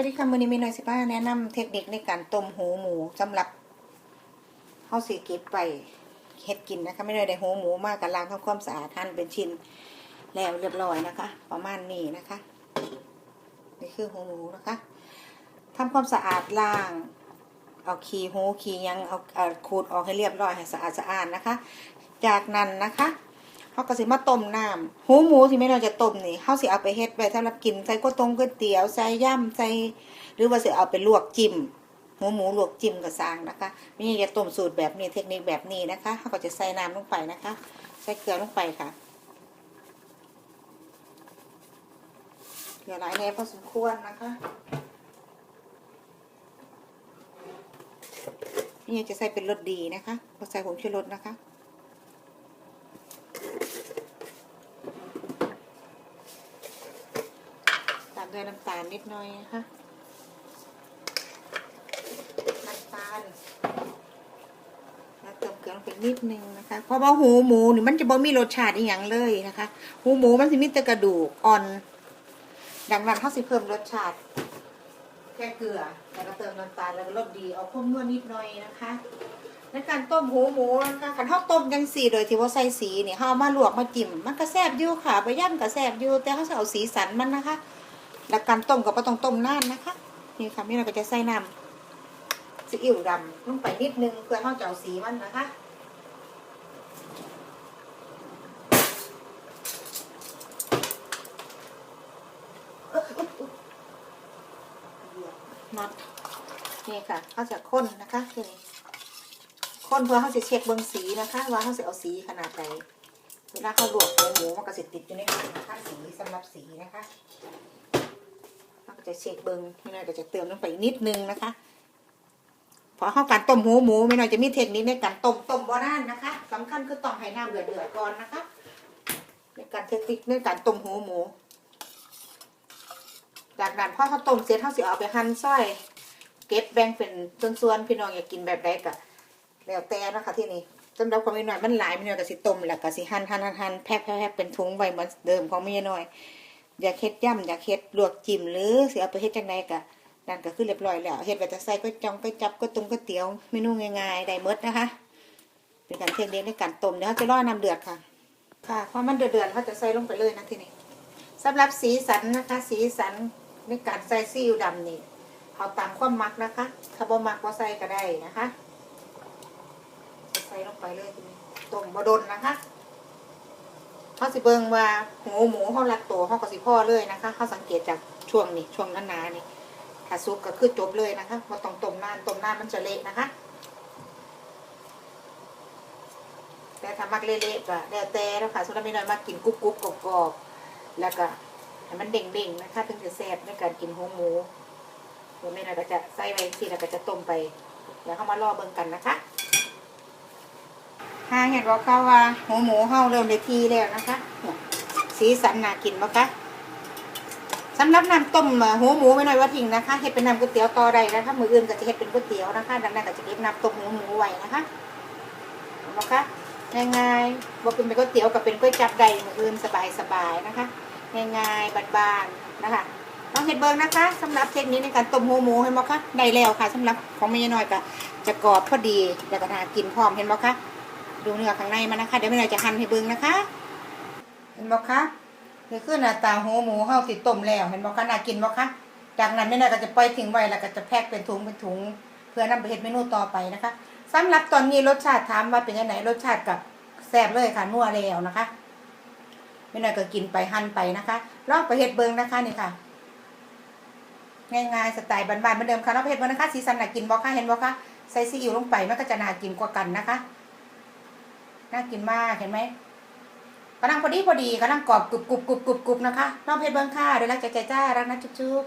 วัสดีค่ะมือนี้มีหน่อยสิป้าแนะนำเทคนิคในการต้มหูหมูสำหรับเฮาสีเก็บไปเฮ็ดกินนะคะ ไม่ได้ได้หูหมูมากกับล้างทำความสะอาดหั่นเป็นชิ้นแล้วเรียบร้อยนะคะ ประมาณนี้นะคะ นี่คือหูหมูนะคะทำความสะอาดล้าง เอาขี้หูขี้ยังเอาเอาขูดออกให้เรียบร้อยให้สะอาดสะอาดนะคะ จากนั้นนะคะ เขาก็สิมาต้มน้ำหูหมูที่ไม่เราจะต้มนี่เขาสิเอาไปเฮ็ดไว้สำหรับกินใส่ก๋วยตงก๋วยเตี๋ยวใส่ย่ำใส่หรือว่าสิเอาไปลวกจิ้มหูหมูลวกจิ้มกับซางนะคะนี่จะต้มสูตรแบบนี้เทคนิคแบบนี้นะคะเขาก็จะใส่น้ำลงไปนะคะ ใส่เกลือลงไปค่ะเกลือหลายแน่พอสมควรนะคะนี่จะใส่เป็นรสดีนะคะพอใส่ผงชูรสนะคะ ตามด้วยน้ำตาลนิดหน่อยนะคะน้ำตาลแล้วเติมเกลือลงไปนิดนึงนะคะ เพราะว่าหูหมูนี่มันจะบ่มีรสชาติอีหยังเลยนะคะ หูหมูมันสิมีแต่กระดูกอ่อน ดังนั้นเขาสิเพิ่มรสชาติ แค่เกลือแล้วก็เติมน้ำตาลแล้วก็รสดีเอาข้มนวดนิดหน่อยนะคะในการต้มหูหมูนะคะขันเขาต้มจังสีโดยที่ว่าใส่สีเนี่ยเขาเอามาลวกมาจิ้มมันก็แซ่บอยู่ค่ะไปย่ำก็แซ่บอยู่แต่เขาจะเอาสีสันมันนะคะ แล้วการต้มก็บ่ต้องต้มนานนะคะนี่ค่ะนี่เราก็จะใส่น้ำซีอิ๊วดำลงไปนิดนึงเพื่อเข้าจะเอาสีมันนะคะน็อตนี่ค่ะเขาจะข้นนะคะทีนี้ข้นเพื่อเขาจะเช็คเบิ้งสีนะคะ ว่าเขาจะเอาสีขนาดไหนเวลาเขาลวกหมูหมูมันก็จะติดอยู่ในนี้นะคะสีสำหรับสีนะคะ จะเช็คเบิงไม่น้อยก็จะเติมลงไปนิดนึงนะคะ พอเข้าการต้มหูหมูไม่น้อยจะมีเทคนิคในการต้มต้มบ่นานนะคะสำคัญคือต้องให้น้ำเดือดเดือดก่อนนะคะ ในการเทคนิคในการต้มหูหมู จากนั้นพอเขาต้มเสร็จเขาสิเอาไปหั่นซอยเก็บแบ่งเป็นส่วนๆพี่น้องอยากกินแบบใดก็แล้วแต่นะคะที่นี่สำหรับความมีน้อยมันหลายมีน้อยก็สิต้มแล้วก็สิหั่นหั่นหั่นหั่นแพ็คแพ็คเป็นถุงไว้เหมือนเดิมของมีน้อย อยากเฮ็ดย่ำอยากเฮ็ดลวกจิ้มหรือสิเอาไปเฮ็ดจังไดก็นั่นก็คือเรียบร้อยแล้วเฮ็ดไว้จะใส่ก็จองก็จับก็ตุงก็เตี๋ยวเมนูง่ายๆได้หมดนะคะ เป็นการเทคนิคในการต้มเดี๋ยวเขาจะรอน้ำเดือดค่ะ ค่ะพอมันเดือดๆเขาจะใส่ลงไปเลยนะทีนี้สำหรับสีสันนะคะ สีสันในการใส่ซีอิ๊วดำนี่เอาตามความมักนะคะถ้าบ่มักก็ใส่ก็ได้นะคะ ใส่ลงไปเลยทีนี้ต้มบดนนะคะ เขาสิเบิงว่าหูหมูเขารักตัวเขาก็สิพ่อเลยนะคะเขาสังเกตจากช่วงนี้ช่วงหนานี่ถ้าซุปก็คือจบเลยนะคะพอต้องต้มนานต้มนานมันจะเละนะคะ แต่ถ้ามักเละๆก็แล้วแต่แล้วค่ะสำหรับไม่น้อยมากกินกรุบกรุบกรอบๆแล้วก็ให้มันเด้งๆนะคะถึงจะแซ่บในการกินหัวหมูเดี๋ยวแม่เราก็จะใส่ไว้ที่เราก็จะต้มไปแล้วเข้ามาล่อเบิ่งกันนะคะ หาเห็นว่าเขาว่าหัวหมูเฮาเริ่มได้ทีแล้วนะคะ สีสันน่ากินปะคะสำหรับน้ำต้มหัวหมูไม่น้อยว่าทิ้งนะคะเฮ็ดเป็นน้ำก๋วยเตี๋ยวต่อได้นะคะมืออื่นก็จะเฮ็ดเป็นก๋วยเตี๋ยวนะคะ ดังนั้นก็จะเก็บน้ำต้มหัวหมูไว้นะคะเห็นปะคะง่ายๆบอกเป็นก๋วยเตี๋ยวกับเป็นก๋วยจับได้มืออื่นสบายๆนะคะ ง่ายๆบานๆนะคะลองเห็ดเบิงนะคะสำหรับเทคนิคในการต้มหูหมูเห็นไหมคะได้แล้วค่ะสำหรับของแม่ยายน้อยก็จะกรอบพอดีแล้วก็น่ากินพร้อมเห็นไหมคะ ดูเนื้อข้างในมันนะคะ เดี๋ยวแม่น้อยจะหั่นให้เบิงนะคะ เห็นไหมคะนี่คือหน้าตาหูหมูเฮาติดต้มแล้ว เห็นไหมคะน่ากินไหมคะจากนั้นแม่น้อยก็จะปล่อยทิ้งไว้แล้วก็จะแพ็คเป็นถุงเป็นถุง เพื่อนำไปเฮ็ดเมนูต่อไปนะคะสำหรับตอนนี้รสชาติถามว่าเป็นยังไงรสชาติกับแซ่บเลยค่ะนัวแล้วนะคะไม่น่อยก็กินไปหั่นไปนะคะลองไปเฮ็ดเบิงนะคะนี่ค่ะง่ายๆสไตล์บ้านๆเหมือนเดิมค่ะลองไปเฮ็ดเบิงนะคะสีสันน่ากินบ่คะเห็นบ่คะใส่ซีอิ๊วลงไปมันก็จะน่ากินกว่ากันนะคะ น่ากินมากเห็นไหมกำลังพอดีพอดีกำลังกรอบกรุบกรุบกรุบกรุบกรุบนะคะลองเฮ็ดเบิงค่ะเดี๋ยวรักใจใจจ้ารักนะจุ๊บ